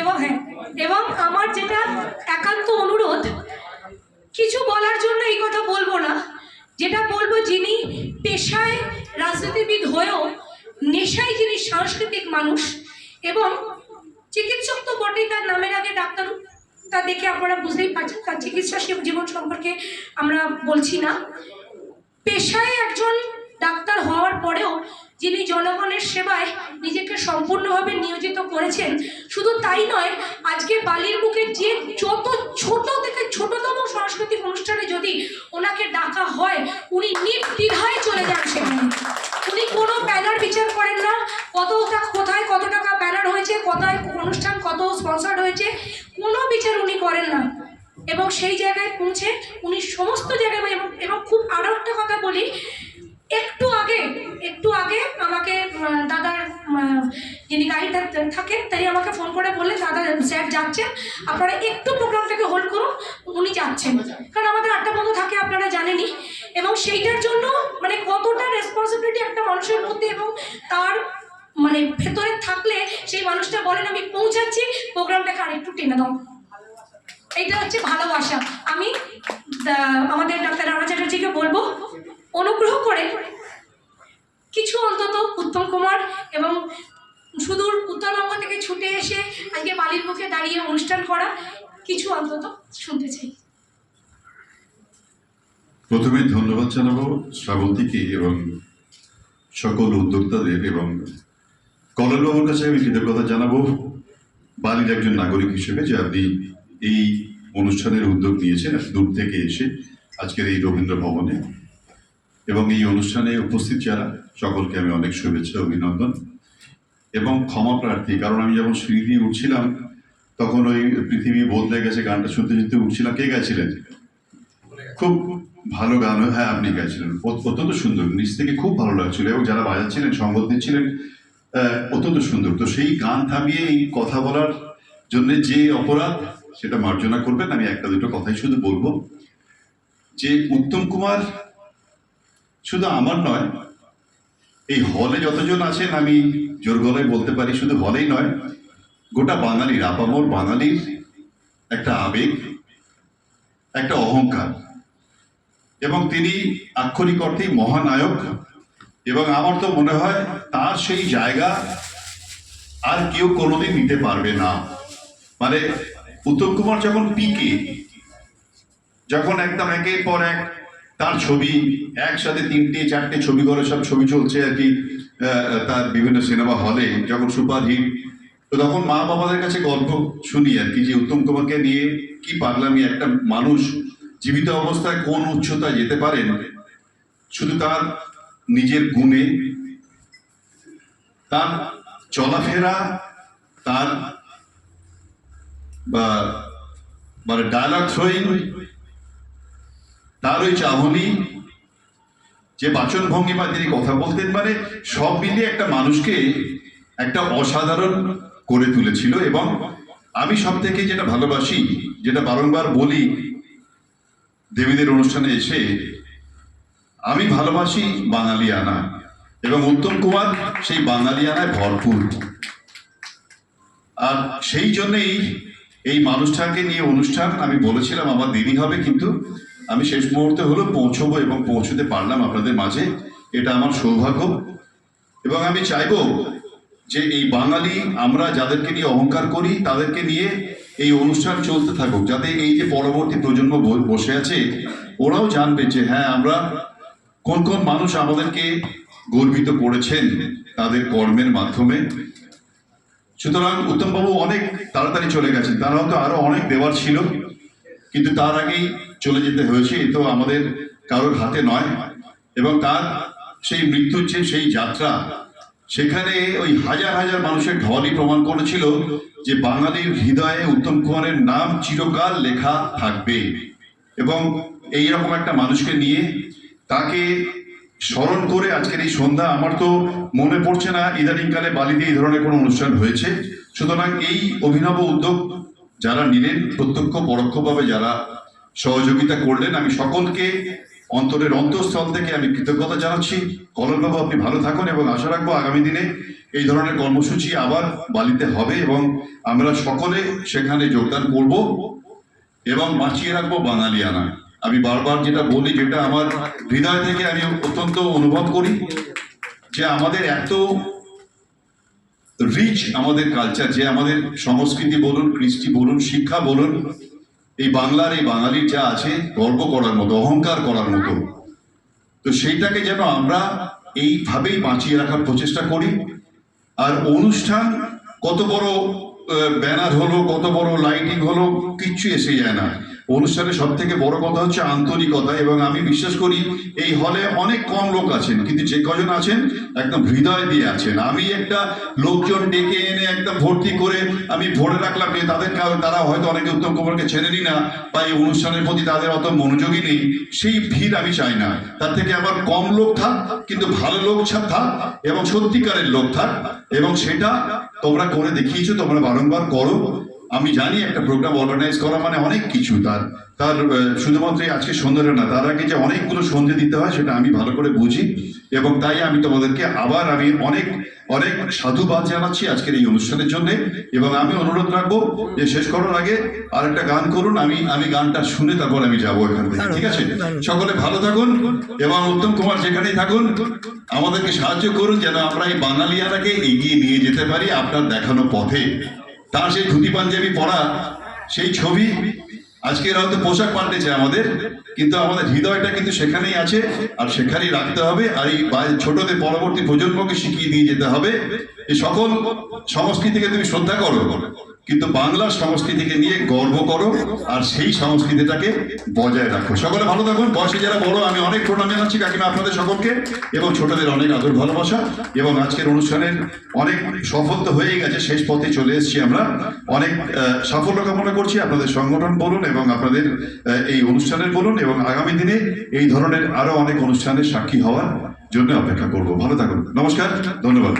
এবং হ্যাঁ এবং আমার যেটা একান্ত অনুরোধ, কিছু বলার জন্য এই কথা বলব না। যেটা বলব, যিনি পেশায় রাজনীতিবিদ হয়েও নেশায় যিনি সাংস্কৃতিক মানুষ এবং চিকিৎসক তো বটেই, তার নামের আগে ডাক্তার, তা দেখে আপনারা বুঝতেই পারছেন, তার চিকিৎসা জীবন সম্পর্কে আমরা বলছি না। পেশায় একজন ডাক্তার হওয়ার পরেও যিনি জনগণের সেবায় নিজেকে সম্পূর্ণভাবে নিয়োজিত করেছেন, শুধু তাই নয়, আজকে বালির বুকে যে যত ছোট থেকে ছোটতম সাংস্কৃতিক অনুষ্ঠানে যদি ওনাকে ডাকা হয়, উনি নির্দ্বিধায় চলে যান সেখানে। উনি কোনো ব্যানার বিচার করেন না, কত কোথায় কত টাকা ব্যানার হয়েছে, কোথায় অনুষ্ঠান, কত স্পন্সার্ড হয়েছে, কোনো বিচার উনি করেন না। এবং সেই জায়গায় পৌঁছে উনি সমস্ত জায়গায় এবং এবং খুব আরও একটা কথা বলি একটু আগে একটু আগে আমাকে দাদার যিনি গাড়িটা থাকেন তাই আমাকে ফোন করে বললেন, দাদা, স্যার যাচ্ছেন, আপনারা একটু প্রোগ্রামটাকে হোল্ড করুন, উনি যাচ্ছেন। কারণ আমাদের আটটা বন্ধু থাকে, আপনারা জানেনই। এবং সেইটার জন্য মানে কতটা রেসপন্সিবিলিটি একটা মানুষের মধ্যে এবং তার মানে ভেতরে থাকলে সেই মানুষটা বলেন, আমি পৌঁছাচ্ছি প্রোগ্রামটাকে আরেকটু টেনে দাও। এইটা হচ্ছে ভালোবাসা। আমি আমাদের ডাক্তার রানা চ্যাটার্জিকে বলব অনুগ্রহ করে কিছু অন্তত উত্তম কুমার এবং সুদূর উত্তরবঙ্গ থেকে ছুটে এসে আজকে বালির মুখে দাঁড়িয়ে অনুষ্ঠান করা কিছু অন্তত শুনতে চাই। প্রথমে ধন্যবাদ জানাব শ্রাবন্তীকে এবং সকল উদ্যোক্তাদের এবং কলেজবাবুর কাছে আমি কৃতজ্ঞতা জানাব। বালির একজন নাগরিক হিসেবে যে আপনি এই অনুষ্ঠানের উদ্যোগ নিয়েছেন, দূর থেকে এসে আজকের এই রবীন্দ্র ভবনে। এবং এই অনুষ্ঠানে উপস্থিত যারা, সকলকে আমি অনেক শুভেচ্ছা, অভিনন্দন এবং ক্ষমা প্রার্থী। কারণ আমি যখন সিঁড়ি দিয়ে উঠছিলাম, তখন ওই পৃথিবী বদলে গেছে, গানটা শুনতে শুনতে উঠছিলাম। কে গেছিলেন খুব ভালো গান। হ্যাঁ আপনি গাইছিলেন। অত্যন্ত সুন্দর। নিচ থেকে খুব ভালো লাগছিল এবং যারা বাজাচ্ছিলেন, সঙ্গত দিচ্ছিলেন অত্যন্ত সুন্দর। তো সেই গান থামিয়ে এই কথা বলার জন্য যে অপরাধ, সেটা মার্জনা করবেন। আমি একটা দুটো কথাই শুধু বলব। যে উত্তম কুমার শুধু আমার নয়, এই হলে যতজন আছেন আমি জোর গলায় বলতে পারি শুধু হলেই নয়, গোটা বাঙালির আপামর বাঙালির একটা আবেগ, একটা অহংকার। এবং তিনি আক্ষরিক অর্থেই মহানায়ক। এবং আমার তো মনে হয় তার সেই জায়গা আর কেউ কোনোদিন নিতে পারবে না। মানে উত্তম কুমার যখন পিকে, যখন একদম একের পর এক তার ছবি, একসাথে তিনটে, চারটে ছবি করে সব ছবি চলছে আর কি তার বিভিন্ন সিনেমা হলে, যখন সুপার হিট। তো তখন মা বাবাদের কাছে গল্প শুনি আর কি, যে উত্তম কুমারকে নিয়ে কি পাগলামি, একটা মানুষ জীবিত অবস্থায় কোন উচ্চতায় যেতে পারেন? শুধু তার নিজের গুণে, তার চলাফেরা, তার বা মানে ডায়লগ থ্রোয়িং তার ওই চাহনি, যে বাচন ভঙ্গিমা তিনি কথা বলতেন মানে সব মিলিয়ে একটা মানুষকে একটা অসাধারণ করে তুলেছিল এবং আমি সব থেকে যেটা ভালোবাসি, যেটা বারংবার বলি দেবীদের অনুষ্ঠানে এসে, আমি ভালোবাসি বাঙালিয়ানা এবং উত্তম কুমার সেই বাঙালিয়ানায় ভরপুর। আর সেই জন্যই এই মানুষটাকে নিয়ে অনুষ্ঠান আমি বলেছিলাম, আমার দেরি হবে কিন্তু আমি শেষ মুহূর্তে হলো পৌঁছবো এবং পৌঁছতে পারলাম আপনাদের মাঝে। এটা আমার সৌভাগ্য। এবং আমি চাইব যে এই বাঙালি, আমরা যাদেরকে নিয়ে অহংকার করি, তাদেরকে নিয়ে এই অনুষ্ঠান চলতে থাকুক। যাতে এই যে পরবর্তী প্রজন্ম বসে আছে, ওরাও জানবে যে হ্যাঁ আমরা কোন কোন মানুষ আমাদেরকে গর্বিত করেছেন তাদের কর্মের মাধ্যমে। সুতরাং উত্তমবাবু অনেক তাড়াতাড়ি চলে গেছেন। তার হয়তো আরও অনেক দেওয়ার ছিল। কিন্তু তার আগেই চলে যেতে হয়েছে, এ তো আমাদের কারোর হাতে নয়। এবং তার সেই মৃত্যুর যে সেই যাত্রা, সেখানে ওই হাজার হাজার মানুষের ঢলই প্রমাণ করেছিল যে বাঙালির হৃদয়ে উত্তম কুমারের নাম চিরকাল লেখা থাকবে। এবং এই রকম একটা মানুষকে নিয়ে তাকে স্মরণ করে আজকের এই সন্ধ্যা, আমার তো মনে পড়ছে না, ইদানিংকালে বালিতে এই ধরনের কোনো অনুষ্ঠান হয়েছে। সুতরাং এই অভিনব উদ্যোগ যারা নিলেন, প্রত্যক্ষ, পরোক্ষভাবে যারা সহযোগিতা করলেন, আমি সকলকে অন্তরের অন্তঃস্থল থেকে আমি কৃতজ্ঞতা জানাচ্ছি। কলমবাবু আপনি ভালো থাকুন এবং আশা রাখব আগামী দিনে এই ধরনের কর্মসূচি আবার বালিতে হবে এবং আমরা সকলে সেখানে যোগদান করব এবং বাঁচিয়ে রাখব বাঙালিয়ানা। আমি বারবার যেটা বলি, যেটা আমার হৃদয় থেকে আমি অত্যন্ত অনুভব করি যে আমাদের এত রিচ আমাদের কালচার যে আমাদের সংস্কৃতি বলুন, কৃষ্টি বলুন, শিক্ষা বলুন, এই বাংলার, এই বাঙালির যা আছে, গর্ব করার মতো, অহংকার করার মতো। তো সেইটাকে যেন আমরা এইভাবেই বাঁচিয়ে রাখার প্রচেষ্টা করি। আর অনুষ্ঠান, কত বড় ব্যানার হলো, কত বড় লাইটিং হলো, কিচ্ছু এসে যায় না। অনুষ্ঠানে সব থেকে বড় কথা হচ্ছে আন্তরিকতা এবং আমি বিশ্বাস করি এই হলে অনেক কম লোক আছেন, কিন্তু যে কজন আছেন একদম হৃদয় দিয়ে আছেন। আমি একটা লোকজন ডেকে এনে একদম ভর্তি করে আমি ভরে রাখলাম যে তাদের তারা হয়তো অনেকে উত্তম কুমারকে ছেড়েনি না বা এই অনুষ্ঠানের প্রতি তাদের অত মনোযোগী নেই, সেই ভিড় আমি চাই না। তার থেকে আমার কম লোক থাক, কিন্তু ভালো লোক থাক এবং সত্যিকারের লোক থাক এবং সেটা তোমরা করে দেখিয়েছো, তোমরা বারংবার করো। আমি জানি একটা প্রোগ্রাম অর্গানাইজ করা মানে অনেক কিছু। তার তার শুধুমাত্র আজকে সন্ধ্যে না তার আগে যে অনেকগুলো সন্ধে দিতে হয় সেটা আমি ভালো করে বুঝি। এবং তাই আমি তোমাদেরকে আবার আমি অনেক অনেক সাধুবাদ জানাচ্ছি আজকের এই অনুষ্ঠানের জন্য। এবং আমি অনুরোধ রাখব যে শেষ করার আগে আর একটা গান করুন আমি আমি গানটা শুনে তারপর আমি যাব এখান থেকে ঠিক আছে? সকলে ভালো থাকুন এবং উত্তম কুমার যেখানেই থাকুন আমাদেরকে সাহায্য করুন যেন আমরা এই বাঙালিয়ানাকে এগিয়ে নিয়ে যেতে পারি আপনার দেখানো পথে। তার সেই ধুতি পাঞ্জাবি পরা সেই ছবি আজকে এরা হয়তো পোশাক পাল্টেছে আমাদের, কিন্তু আমাদের হৃদয়টা কিন্তু সেখানেই আছে, আর সেখানেই রাখতে হবে, আর এই ছোটদের পরবর্তী প্রজন্মকে শিখিয়ে দিয়ে যেতে হবে। এই সকল সংস্কৃতিকে তুমি শ্রদ্ধা করো। কিন্তু বাংলার সংস্কৃতিকে নিয়ে গর্ব করো আর সেই সংস্কৃতিটাকে বজায় রাখো। সকলে ভালো থাকুন। বয়সে যারা বড়, আমি অনেক প্রণাম জানাচ্ছি কাকিমা আপনাদের সকলকে এবং ছোটদের অনেক আদর ভালোবাসা এবং আজকের অনুষ্ঠানের অনেক সফল তো হয়ে গেছে, শেষ পথে চলে এসেছি আমরা। অনেক সাফল্য কামনা করছি। আপনাদের সংগঠন বলুন এবং আপনাদের এই অনুষ্ঠানের বলুন এবং আগামী দিনে এই ধরনের আরও অনেক অনুষ্ঠানের সাক্ষী হওয়ার জন্য অপেক্ষা করব। ভালো থাকুন। নমস্কার, ধন্যবাদ।